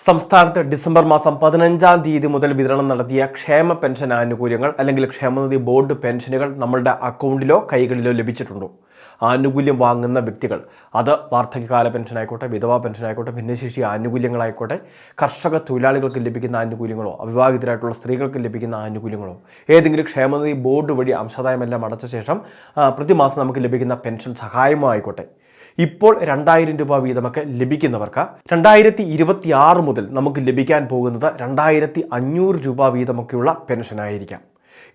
സംസ്ഥാനത്ത് ഡിസംബർ മാസം പതിനഞ്ചാം തീയതി മുതൽ വിതരണം നടത്തിയ ക്ഷേമ പെൻഷൻ ആനുകൂല്യങ്ങൾ അല്ലെങ്കിൽ ക്ഷേമനിധി ബോർഡ് പെൻഷനുകൾ നമ്മളുടെ അക്കൗണ്ടിലോ കൈകളിലോ ലഭിച്ചിട്ടുണ്ടോ. ആനുകൂല്യം വാങ്ങുന്ന വ്യക്തികൾ അത് വാർദ്ധക്യകാല പെൻഷൻ ആയിക്കോട്ടെ വിധവാ പെൻഷൻ ആയിക്കോട്ടെ ഭിന്നശേഷി ആനുകൂല്യങ്ങളായിക്കോട്ടെ കർഷക തൊഴിലാളികൾക്ക് ലഭിക്കുന്ന ആനുകൂല്യങ്ങളോ അവിവാഹിതരായിട്ടുള്ള സ്ത്രീകൾക്ക് ലഭിക്കുന്ന ആനുകൂല്യങ്ങളോ ഏതെങ്കിലും ക്ഷേമനിധി ബോർഡ് വഴി അംശദായമെല്ലാം അടച്ച ശേഷം പ്രതിമാസം നമുക്ക് ലഭിക്കുന്ന പെൻഷൻ സഹായമോ ആയിക്കോട്ടെ ഇപ്പോൾ രണ്ടായിരം രൂപ വീതമൊക്കെ ലഭിക്കുന്നവർക്ക് രണ്ടായിരത്തി ഇരുപത്തി ആറ് മുതൽ നമുക്ക് ലഭിക്കാൻ പോകുന്നത് രണ്ടായിരത്തി അഞ്ഞൂറ് രൂപ വീതമൊക്കെയുള്ള പെൻഷനായിരിക്കാം.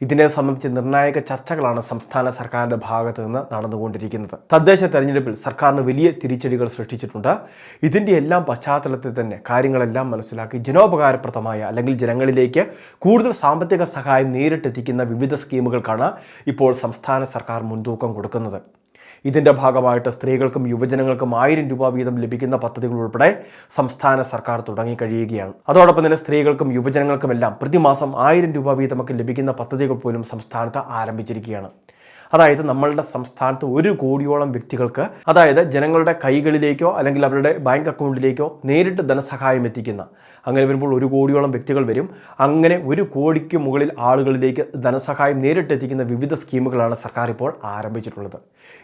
ഇതിനെ സംബന്ധിച്ച് നിർണായക ചർച്ചകളാണ് സംസ്ഥാന സർക്കാരിന്റെ ഭാഗത്ത് നിന്ന് നടന്നുകൊണ്ടിരിക്കുന്നത്. തദ്ദേശ തെരഞ്ഞെടുപ്പിൽ സർക്കാരിന് വലിയ തിരിച്ചടികൾ സൃഷ്ടിച്ചിട്ടുണ്ട്. ഇതിന്റെ എല്ലാം പശ്ചാത്തലത്തിൽ തന്നെ കാര്യങ്ങളെല്ലാം മനസ്സിലാക്കി ജനോപകാരപ്രദമായ അല്ലെങ്കിൽ ജനങ്ങളിലേക്ക് കൂടുതൽ സാമ്പത്തിക സഹായം നേരിട്ടെത്തിക്കുന്ന വിവിധ സ്കീമുകൾക്കാണ് ഇപ്പോൾ സംസ്ഥാന സർക്കാർ മുൻതൂക്കം കൊടുക്കുന്നത്. ഇതിന്റെ ഭാഗമായിട്ട് സ്ത്രീകൾക്കും യുവജനങ്ങൾക്കും ആയിരം രൂപ വീതം ലഭിക്കുന്ന പദ്ധതികൾ ഉൾപ്പെടെ സംസ്ഥാന സർക്കാർ തുടങ്ങിക്കഴിയുകയാണ് അതോടൊപ്പം തന്നെ സ്ത്രീകൾക്കും യുവജനങ്ങൾക്കുമെല്ലാം പ്രതിമാസം ആയിരം രൂപ വീതമൊക്കെ ലഭിക്കുന്ന പദ്ധതികൾ പോലും സംസ്ഥാനത്ത് ആരംഭിച്ചിരിക്കുകയാണ്. അതായത് നമ്മളുടെ സംസ്ഥാനത്ത് ഒരു കോടിയോളം വ്യക്തികൾക്ക് അതായത് ജനങ്ങളുടെ കൈകളിലേക്കോ അല്ലെങ്കിൽ അവരുടെ ബാങ്ക് അക്കൗണ്ടിലേക്കോ നേരിട്ട് ധനസഹായം എത്തിക്കുന്ന അങ്ങനെ വരുമ്പോൾ ഒരു കോടിയോളം വ്യക്തികൾ വരും. അങ്ങനെ ഒരു കോടിക്ക് മുകളിൽ ആളുകളിലേക്ക് ധനസഹായം നേരിട്ട് എത്തിക്കുന്ന വിവിധ സ്കീമുകളാണ് സർക്കാർ ഇപ്പോൾ ആരംഭിച്ചിട്ടുള്ളത്.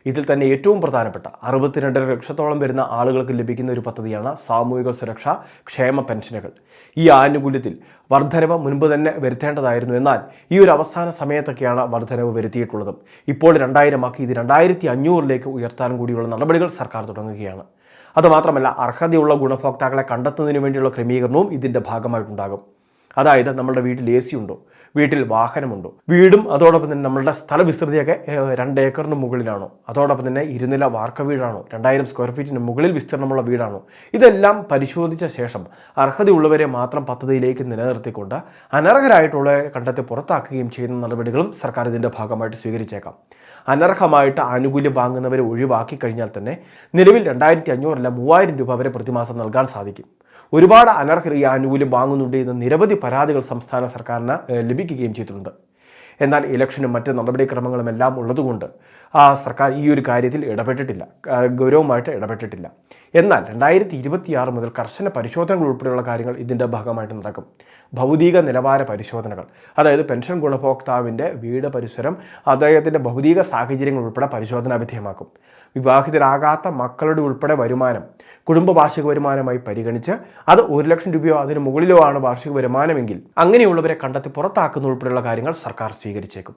ഇതിൽ തന്നെ ഏറ്റവും പ്രധാനപ്പെട്ട അറുപത്തിരണ്ടര ലക്ഷത്തോളം വരുന്ന ആളുകൾക്ക് ലഭിക്കുന്ന ഒരു പദ്ധതിയാണ് സാമൂഹിക സുരക്ഷ ക്ഷേമ പെൻഷനുകൾ. ഈ ആനുകൂല്യത്തിൽ വർധനവ് മുൻപ് തന്നെ വരുത്തേണ്ടതായിരുന്നു. എന്നാൽ ഈ ഒരു അവസാന സമയത്തൊക്കെയാണ് വർധനവ് വരുത്തിയിട്ടുള്ളത്. ഇപ്പോൾ രണ്ടായിരമാക്കി ഇത് രണ്ടായിരത്തി അഞ്ഞൂറിലേക്ക് ഉയർത്താനും കൂടിയുള്ള നടപടികൾ സർക്കാർ തുടങ്ങുകയാണ്. അതുമാത്രമല്ല അർഹതയുള്ള ഗുണഭോക്താക്കളെ കണ്ടെത്തുന്നതിന് വേണ്ടിയുള്ള ക്രമീകരണവും ഇതിന്റെ ഭാഗമായിട്ടുണ്ടാകും. അതായത് നമ്മുടെ വീട്ടിൽ എ സി ഉണ്ടോ? വീട്ടിൽ വാഹനമുണ്ടോ? വീടും അതോടൊപ്പം തന്നെ നമ്മളുടെ സ്ഥലവിസ്തൃതിയൊക്കെ രണ്ട് ഏക്കറിന് മുകളിലാണോ? അതോടൊപ്പം തന്നെ ഇരുനില വാർക്ക വീടാണോ? രണ്ടായിരം സ്ക്വയർ ഫീറ്റിന് മുകളിൽ വിസ്തീർണമുള്ള വീടാണോ? ഇതെല്ലാം പരിശോധിച്ച ശേഷം അർഹതയുള്ളവരെ മാത്രം പദ്ധതിയിലേക്ക് നിലനിർത്തിക്കൊണ്ട് അനർഹരായിട്ടുള്ള കണ്ടത്തെ പുറത്താക്കുകയും ചെയ്യുന്ന നടപടികളും സർക്കാർ ഇതിന്റെ ഭാഗമായിട്ട് സ്വീകരിച്ചേക്കാം. അനർഹമായിട്ട് ആനുകൂല്യം വാങ്ങുന്നവരെ ഒഴിവാക്കി കഴിഞ്ഞാൽ തന്നെ നിലവിൽ രണ്ടായിരത്തി അഞ്ഞൂറല്ല മൂവായിരം രൂപ വരെ പ്രതിമാസം നൽകാൻ സാധിക്കും. ഒരുപാട് അനർഹർ ഈ ആനുകൂല്യം വാങ്ങുന്നുണ്ട് എന്ന് നിരവധി പരാതികൾ സംസ്ഥാന സർക്കാരിന് ലഭിക്കുകയും ചെയ്തിട്ടുണ്ട്. എന്നാൽ ഇലക്ഷനും മറ്റ് നടപടിക്രമങ്ങളും എല്ലാം ഉള്ളതുകൊണ്ട് ആ സർക്കാർ ഈ ഒരു കാര്യത്തിൽ ഇടപെട്ടിട്ടില്ല. ഗൗരവമായിട്ട് ഇടപെട്ടിട്ടില്ല. എന്നാൽ രണ്ടായിരത്തി ഇരുപത്തിയാറ് മുതൽ കർശന പരിശോധനകൾ ഉൾപ്പെടെയുള്ള കാര്യങ്ങൾ ഇതിന്റെ ഭാഗമായിട്ട് നടക്കും. ഭൗതിക നിലവാര പരിശോധനകൾ അതായത് പെൻഷൻ ഗുണഭോക്താവിന്റെ വീട് പരിസരം അദ്ദേഹത്തിന്റെ ഭൗതിക സാഹചര്യങ്ങൾ ഉൾപ്പെടെ പരിശോധനാ വിധേയമാക്കും. വിവാഹിതരാകാത്ത മക്കളുടെ ഉൾപ്പെടെ വരുമാനം കുടുംബ വാർഷിക വരുമാനമായി പരിഗണിച്ച് അത് ഒരു ലക്ഷം രൂപയോ അതിന് മുകളിലോ ആണ് വാർഷിക വരുമാനമെങ്കിൽ അങ്ങനെയുള്ളവരെ കണ്ടെത്തി പുറത്താക്കുന്ന ഉൾപ്പെടെയുള്ള കാര്യങ്ങൾ സർക്കാർ സ്വീകരിച്ചേക്കും.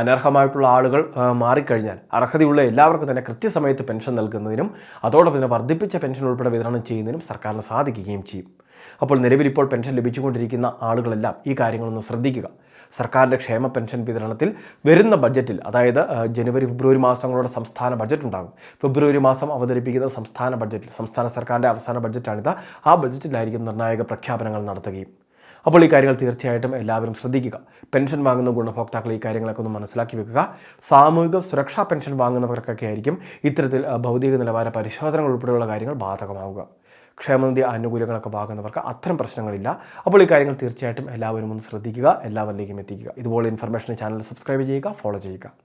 അനർഹമായിട്ടുള്ള ആളുകൾ മാറിക്കഴിഞ്ഞാൽ അർഹതയുള്ള എല്ലാവർക്കും തന്നെ കൃത്യസമയത്ത് പെൻഷൻ നൽകുന്നതിനും അതോടൊപ്പം തന്നെ വർദ്ധിപ്പിച്ച പെൻഷൻ ഉൾപ്പെടെ വിതരണം ചെയ്യുന്നതിനും സർക്കാരിന് സാധിക്കുകയും ചെയ്യും. അപ്പോൾ നിലവിൽ ഇപ്പോൾ പെൻഷൻ ലഭിച്ചുകൊണ്ടിരിക്കുന്ന ആളുകളെല്ലാം ഈ കാര്യങ്ങളൊന്ന് ശ്രദ്ധിക്കുക. സർക്കാരിന്റെ ക്ഷേമ പെൻഷൻ വിതരണത്തിൽ വരുന്ന ബഡ്ജറ്റിൽ അതായത് ജനുവരി ഫെബ്രുവരി മാസങ്ങളുടെ സംസ്ഥാന ബഡ്ജറ്റ് ഉണ്ടാകും ഫെബ്രുവരി മാസം അവതരിപ്പിക്കുന്ന സംസ്ഥാന ബഡ്ജറ്റിൽ സംസ്ഥാന സർക്കാരിന്റെ അവസാന ബഡ്ജറ്റാണിത്. ആ ബഡ്ജറ്റിലായിരിക്കും നിർണായക പ്രഖ്യാപനങ്ങൾ നടത്തുകയും. അപ്പോൾ ഈ കാര്യങ്ങൾ തീർച്ചയായിട്ടും എല്ലാവരും ശ്രദ്ധിക്കുക. പെൻഷൻ വാങ്ങുന്ന ഗുണഭോക്താക്കൾ ഈ കാര്യങ്ങളൊക്കെ ഒന്ന് മനസ്സിലാക്കി വെക്കുക. സാമൂഹിക സുരക്ഷാ പെൻഷൻ വാങ്ങുന്നവർക്കൊക്കെ ആയിരിക്കും ഇത്തരത്തിൽ ഭൗതിക നിലവാര പരിശോധനകൾ ഉൾപ്പെടെയുള്ള കാര്യങ്ങൾ ബാധകമാവുക. ക്ഷേമനിധി ആനുകൂല്യങ്ങളൊക്കെ വാങ്ങുന്നവർക്ക് അത്തരം പ്രശ്നങ്ങളില്ല. അപ്പോൾ ഈ കാര്യങ്ങൾ തീർച്ചയായിട്ടും എല്ലാവരും ഒന്ന് ശ്രദ്ധിക്കുക എല്ലാവരിലേക്കും എത്തിക്കുക. ഇതുപോലെ ഇൻഫർമേഷൻ ചാനൽ സബ്സ്ക്രൈബ് ചെയ്യുക ഫോളോ ചെയ്യുക.